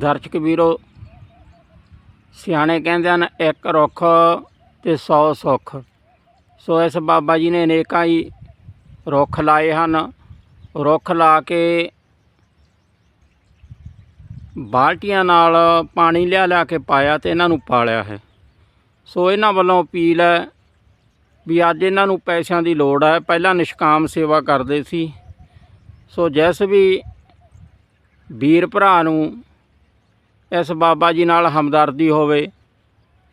ਦਰਸ਼ਕ ਵੀਰੋ, ਸਿਆਣੇ ਕਹਿੰਦੇ ਹਨ, ਇੱਕ ਰੁੱਖ ਤੇ 100 ਸੁੱਖ। ਸੋ ਇਸ ਬਾਬਾ ਜੀ ਨੇ ਅਨੇਕਾਂ ਹੀ ਰੁੱਖ ਲਾਏ ਹਨ। ਰੁੱਖ ਲਾ ਕੇ ਬਾਲਟੀਆਂ ਨਾਲ ਪਾਣੀ ਲਿਆ ਲਿਆ ਕੇ ਪਾਇਆ ਤੇ ਇਹਨਾਂ ਨੂੰ ਪਾਲਿਆ ਹੈ। ਸੋ ਇਹਨਾਂ ਵੱਲੋਂ ਅਪੀਲ ਹੈ ਵੀ ਅੱਜ ਇਹਨਾਂ ਨੂੰ ਪੈਸਿਆਂ ਦੀ ਲੋੜ ਹੈ। ਪਹਿਲਾਂ ਨਿਸ਼ਕਾਮ ਸੇਵਾ ਕਰਦੇ ਸੀ। ਸੋ ਜਿਸ ਵੀ ਵੀਰ ਭਰਾ ਨੂੰ ਇਸ ਬਾਬਾ ਜੀ ਨਾਲ ਹਮਦਰਦੀ ਹੋਵੇ,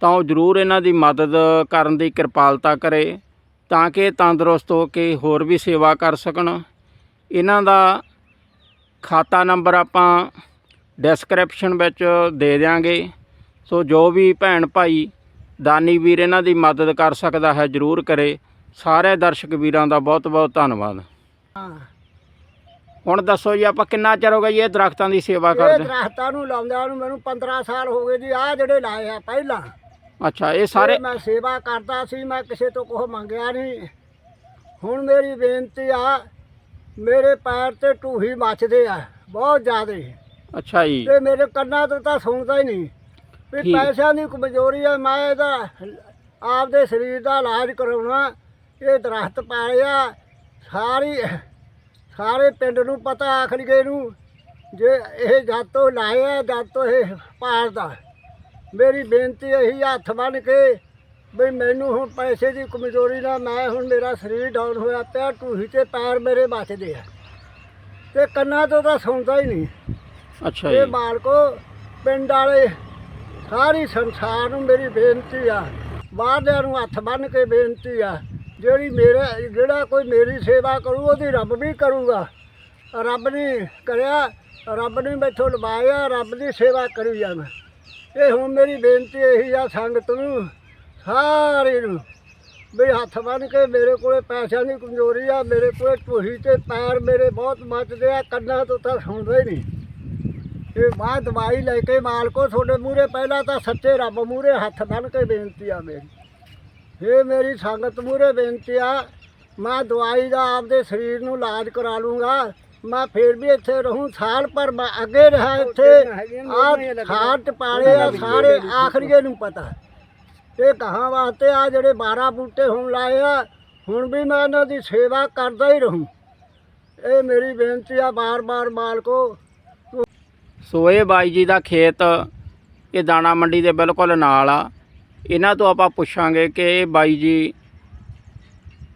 ਤਾਂ ਉਹ ਜ਼ਰੂਰ ਇਹਨਾਂ ਦੀ ਮਦਦ ਕਰਨ ਦੀ ਕਿਰਪਾਲਤਾ ਕਰੇ, ਤਾਂ ਕਿ ਤੰਦਰੁਸਤ ਹੋ ਕੇ ਹੋਰ ਵੀ ਸੇਵਾ ਕਰ ਸਕਣ। ਇਹਨਾਂ ਦਾ ਖਾਤਾ ਨੰਬਰ ਆਪਾਂ ਡਿਸਕ੍ਰਿਪਸ਼ਨ ਵਿੱਚ ਦੇ ਦਿਆਂਗੇ। ਸੋ ਜੋ ਵੀ ਭੈਣ ਭਾਈ, ਦਾਨੀ ਵੀਰ ਇਹਨਾਂ ਦੀ ਮਦਦ ਕਰ ਸਕਦਾ ਹੈ, ਜ਼ਰੂਰ ਕਰੇ। ਸਾਰੇ ਦਰਸ਼ਕ ਵੀਰਾਂ ਦਾ ਬਹੁਤ ਬਹੁਤ ਧੰਨਵਾਦ ਹੁਣ ਦੱਸੋ ਜੀ ਆਪਾਂ ਕਿੰਨਾ ਚਿਰ ਹੋ ਗਿਆ ਜੀ ਇਹ ਦਰਖਤਾਂ ਦੀ ਸੇਵਾ ਇਹ ਕਰਦੇ? ਦਰਖਤਾਂ ਨੂੰ ਲਾਉਂਦਿਆਂ ਨੂੰ ਮੈਨੂੰ 15 ਸਾਲ ਹੋ ਗਏ ਜੀ ਆ ਜਿਹੜੇ ਲਾਏ ਆ ਪਹਿਲਾਂ। ਅੱਛਾ ਇਹ ਸਾਰੇ ਇਹ ਮੈਂ ਸੇਵਾ ਕਰਦਾ ਸੀ ਮੈਂ ਕਿਸੇ ਤੋਂ ਕੁਛ ਮੰਗਿਆ ਨਹੀਂ। ਹੁਣ ਮੇਰੀ ਬੇਨਤੀ ਆ ਮੇਰੇ ਪੈਰ ਤੇ ਟੂਹੀ ਮੱਚਦੇ ਆ ਬਹੁਤ ਜ਼ਿਆਦੇ। ਅੱਛਾ ਜੀ। ਤੇ ਮੇਰੇ ਕੰਨਾਂ ਤੋਂ ਤਾਂ ਸੁਣਦਾ ਹੀ ਨਹੀਂ। ਵੀ ਠੀਕ। ਪੈਸਿਆਂ ਦੀ ਕਮਜ਼ੋਰੀ ਆ ਮੈਂ ਇਹਦਾ ਆਪਦੇ ਸਰੀਰ ਦਾ ਇਲਾਜ ਕਰਾਉਣਾ ਇਹ ਦਰਖਤ ਪਾਲਿਆ ਸਾਰੀ ਸਾਰੇ ਪਿੰਡ ਨੂੰ ਪਤਾ ਆਖਰੀਏ ਨੂੰ ਜੇ ਇਹ ਜਦ ਤੋਂ ਲਾਇਆ ਜਦ ਤੋਂ ਇਹ ਪਾਲਦਾ। ਮੇਰੀ ਬੇਨਤੀ ਇਹੀ ਹੱਥ ਬੰਨ ਕੇ ਵੀ ਮੈਨੂੰ ਹੁਣ ਪੈਸੇ ਦੀ ਕਮਜ਼ੋਰੀ ਨਾਲ ਮੈਂ ਹੁਣ ਮੇਰਾ ਸਰੀਰ ਡਾਊਨ ਹੋਇਆ ਪਿਆ ਟੂਹੀ ਤੇ ਪੈਰ ਮੇਰੇ ਬਚਦੇ ਆ। ਤੇ ਕੰਨਾਂ ਤੋਂ ਤਾਂ ਸੁਣਦਾ ਹੀ ਨਹੀਂ। ਅੱਛਾ ਇਹ ਮਾਲਕੋ ਪਿੰਡ ਵਾਲੇ ਸਾਰੀ ਸੰਸਾਰ ਨੂੰ ਮੇਰੀ ਬੇਨਤੀ ਆ। ਬਾਹਰਲਿਆਂ ਨੂੰ ਹੱਥ ਬੰਨ ਕੇ ਬੇਨਤੀ ਆ ਜਿਹੜੀ ਮੇਰੇ, ਜਿਹੜਾ ਕੋਈ ਮੇਰੀ ਸੇਵਾ ਕਰੂ, ਉਹਦੀ ਰੱਬ ਵੀ ਕਰੂਗਾ। ਰੱਬ ਨੇ ਕਰਿਆ, ਰੱਬ ਨੇ ਮੈਥੋਂ ਲਵਾਇਆ, ਰੱਬ ਦੀ ਸੇਵਾ ਕਰੀ ਜਾਣਾ। ਇਹ ਹੁਣ ਮੇਰੀ ਬੇਨਤੀ ਇਹੀ ਆ ਸੰਗਤ ਨੂੰ ਸਾਰੇ ਨੂੰ, ਵੀ ਹੱਥ ਬੰਨ ਕੇ ਮੇਰੇ ਕੋਲੇ ਪੈਸਿਆਂ ਦੀ ਕਮਜ਼ੋਰੀ ਆ, ਮੇਰੇ ਕੋਲੇ ਢੂਹੀ ਤੇ ਪੈਰ ਮੇਰੇ ਬਹੁਤ ਮੱਚਦੇ ਆ, ਕੰਨਾਂ ਤੋਂ ਤਾਂ ਸੁਣਦੇ ਹੀ ਨਹੀਂ। ਇਹ ਬਾਅਦ ਦਵਾਈ ਲੈ ਕੇ ਮਾਲਕੋ, ਤੁਹਾਡੇ ਮੂਹਰੇ ਪਹਿਲਾਂ ਤਾਂ ਸੱਚੇ ਰੱਬ ਮੂਹਰੇ ਹੱਥ ਬੰਨ ਕੇ ਬੇਨਤੀ ਆ ਮੇਰੀ। ਇਹ ਮੇਰੀ ਸੰਗਤ ਮੂਹਰੇ ਬੇਨਤੀ ਆ ਮੈਂ ਦਵਾਈ ਦਾ ਆਪਦੇ ਸਰੀਰ ਨੂੰ ਇਲਾਜ ਕਰਾ ਲੂੰਗਾ। ਮੈਂ ਫੇਰ ਵੀ ਇੱਥੇ ਰਹੂੰ ਸਾਲ ਪਰ ਮੈਂ ਅੱਗੇ ਰਹਾ ਇੱਥੇ। ਆ ਖਾਟ ਪਾਲੇ ਆ ਸਾਰੇ ਆਖਰੀਏ ਨੂੰ ਪਤਾ। ਇਹ ਕਹਾਂ ਵਾਸਤੇ ਆ ਜਿਹੜੇ 12 ਬੂਟੇ ਹੁਣ ਲਾਏ ਆ ਹੁਣ ਵੀ ਮੈਂ ਇਹਨਾਂ ਦੀ ਸੇਵਾ ਕਰਦਾ ਹੀ ਰਹੂੰ। ਇਹ ਮੇਰੀ ਬੇਨਤੀ ਆ ਬਾਰ-ਬਾਰ ਮਾਲਕੋ। ਸੋ ਇਹ ਬਾਈ ਜੀ ਦਾ ਖੇਤ ਇਹ ਦਾਣਾ ਮੰਡੀ ਦੇ ਬਿਲਕੁਲ ਨਾਲ ਆ। ਇਹਨਾਂ ਤੋਂ ਆਪਾਂ ਪੁੱਛਾਂਗੇ ਕਿ ਬਾਈ ਜੀ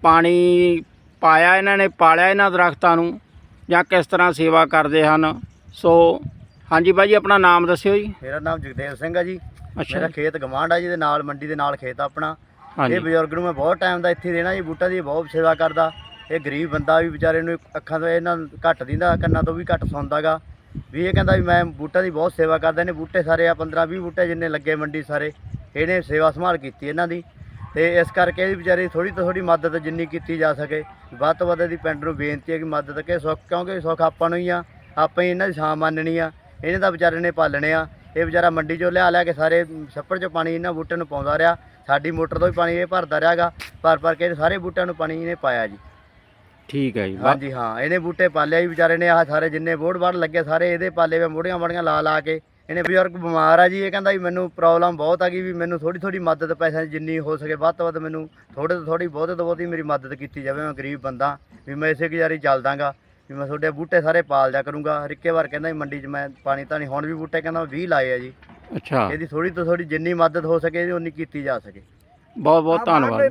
ਪਾਣੀ ਪਾਇਆ ਇਹਨਾਂ ਨੇ ਪਾਲਿਆ ਇਹਨਾਂ ਦਰਖਤਾਂ ਨੂੰ ਜਾਂ ਕਿਸ ਤਰ੍ਹਾਂ ਸੇਵਾ ਕਰਦੇ ਹਨ? ਸੋ ਹਾਂਜੀ ਬਾਈ ਜੀ ਆਪਣਾ ਨਾਮ ਦੱਸਿਓ ਜੀ। ਮੇਰਾ ਨਾਮ ਜਗਦੇਵ ਸਿੰਘ ਆ ਜੀ। ਮੇਰਾ ਖੇਤ ਗਵਾਂਢ ਆ ਜੀ ਦੇ ਨਾਲ ਮੰਡੀ ਦੇ ਨਾਲ ਖੇਤ ਆ ਆਪਣਾ। ਇਹ ਬਜ਼ੁਰਗ ਨੂੰ ਮੈਂ ਬਹੁਤ ਟਾਈਮ ਦਾ ਇੱਥੇ ਦੇਣਾ ਜੀ ਬੂਟਾ ਦੀ ਬਹੁਤ ਸੇਵਾ ਕਰਦਾ। ਇਹ ਗਰੀਬ ਬੰਦਾ ਵੀ ਵਿਚਾਰੇ ਨੂੰ ਅੱਖਾਂ ਤੋਂ ਇਹਨਾਂ ਘੱਟ ਦਿੰਦਾ ਕੰਨਾਂ ਤੋਂ ਵੀ ਘੱਟ ਸੁਣਦਾਗਾ ਵੀ ਇਹ ਕਹਿੰਦਾ ਵੀ ਮੈਂ ਬੂਟਾ ਦੀ ਬਹੁਤ ਸੇਵਾ ਕਰਦਾ ਇਹਨੇ ਬੂਟੇ ਸਾਰੇ ਆ 15 20 ਬੂਟੇ ਜਿੰਨੇ ਲੱਗੇ ਮੰਡੀ ਸਾਰੇ। ਇਹਨੇ ਸੇਵਾ ਸੰਭਾਲ ਕੀਤੀ ਇਹਨਾਂ ਦੀ ਤੇ ਇਸ ਕਰਕੇ ਇਹ ਵਿਚਾਰੇ ਥੋੜੀ ਤੋਂ ਥੋੜੀ ਮਦਦ ਜਿੰਨੀ ਕੀਤੀ ਜਾ ਸਕੇ। ਵੱਧ ਤੋਂ ਵੱਧ ਦੀ ਪਿੰਡ ਨੂੰ ਬੇਨਤੀ ਹੈ ਕਿ ਮਦਦ ਕੇ ਸੁੱਖ ਕਿਉਂਕਿ ਸੁੱਖ ਆਪਾਂ ਨੂੰ ਹੀ ਆ ਆਪਾਂ ਹੀ ਇਹਨਾਂ ਦੀ ਛਾਂ ਮੰਨਣੀ ਆ। ਇਹਨੇ ਤਾਂ ਵਿਚਾਰੇ ਨੇ ਪਾਲਣੇ ਆ। ਇਹ ਵਿਚਾਰਾ ਮੰਡੀ ਚੋਂ ਲਿਆ ਲਿਆ ਕੇ ਸਾਰੇ ਛੱਪੜ 'ਚ ਪਾਣੀ ਇਹਨਾਂ ਬੂਟਿਆਂ ਨੂੰ ਪਾਉਂਦਾ ਰਿਹਾ। ਸਾਡੀ ਮੋਟਰ ਤੋਂ ਵੀ ਪਾਣੀ ਇਹ ਭਰਦਾ ਰਿਹਾਗਾ। ਭਰ ਭਰ ਕੇ ਸਾਰੇ ਬੂਟਿਆਂ ਨੂੰ ਪਾਣੀ ਇਹਨੇ ਪਾਇਆ ਜੀ। ਠੀਕ ਹੈ ਜੀ। ਹਾਂਜੀ ਹਾਂ ਇਹਨੇ ਬੂਟੇ ਪਾਲਿਆ ਜੀ ਵਿਚਾਰੇ ਨੇ। ਆਹ ਸਾਰੇ ਜਿੰਨੇ ਬੋੜ ਬਾੜ ਲੱਗੇ ਸਾਰੇ ਇਹਦੇ ਪਾਲੇ ਵੇ ਮੋੜੀਆਂ ਮੋੜੀਆਂ ਲਾ ਲਾ ਕੇ ਇਹਨੇ ਬਜ਼ੁਰਗ ਬਿਮਾਰ ਆ ਜੀ ਇਹ ਕਹਿੰਦਾ ਵੀ ਮੈਨੂੰ ਪ੍ਰੋਬਲਮ ਬਹੁਤ ਆ ਗਈ ਵੀ ਮੈਨੂੰ ਥੋੜੀ ਥੋੜੀ ਮਦਦ ਪੈਸਿਆਂ ਦੀ ਜਿੰਨੀ ਹੋ ਸਕੇ ਵੱਧ ਤੋਂ ਵੱਧ ਮੈਨੂੰ ਥੋੜੇ ਤੋਂ ਥੋੜੀ ਬਹੁਤੇ ਤੋਂ ਬਹੁਤੀ ਮੇਰੀ ਮਦਦ ਕੀਤੀ ਜਾਵੇ ਮੈਂ ਗਰੀਬ ਬੰਦਾ ਵੀ ਮੈਂ ਇਸੇ ਗੁਜ਼ਾਰੀ ਚੱਲਦਾਗਾ ਵੀ ਮੈਂ ਤੁਹਾਡੇ ਬੂਟੇ ਸਾਰੇ ਪਾਲ ਜਾ ਕਰੂੰਗਾ। ਰਿੱਕੇ ਵਾਰ ਕਹਿੰਦਾ ਵੀ ਮੰਡੀ 'ਚ ਮੈਂ ਪਾਣੀ ਤਾਂ ਨਹੀਂ ਹੁਣ ਵੀ ਬੂਟੇ ਕਹਿੰਦਾ 20 ਲਾਏ ਆ ਜੀ। ਅੱਛਾ। ਇਹਦੀ ਥੋੜੀ ਤੋਂ ਥੋੜੀ ਜਿੰਨੀ ਮਦਦ ਹੋ ਸਕੇ ਉਨੀ ਕੀਤੀ ਜਾ ਸਕੇ। ਬਹੁਤ ਬਹੁਤ ਧੰਨਵਾਦ।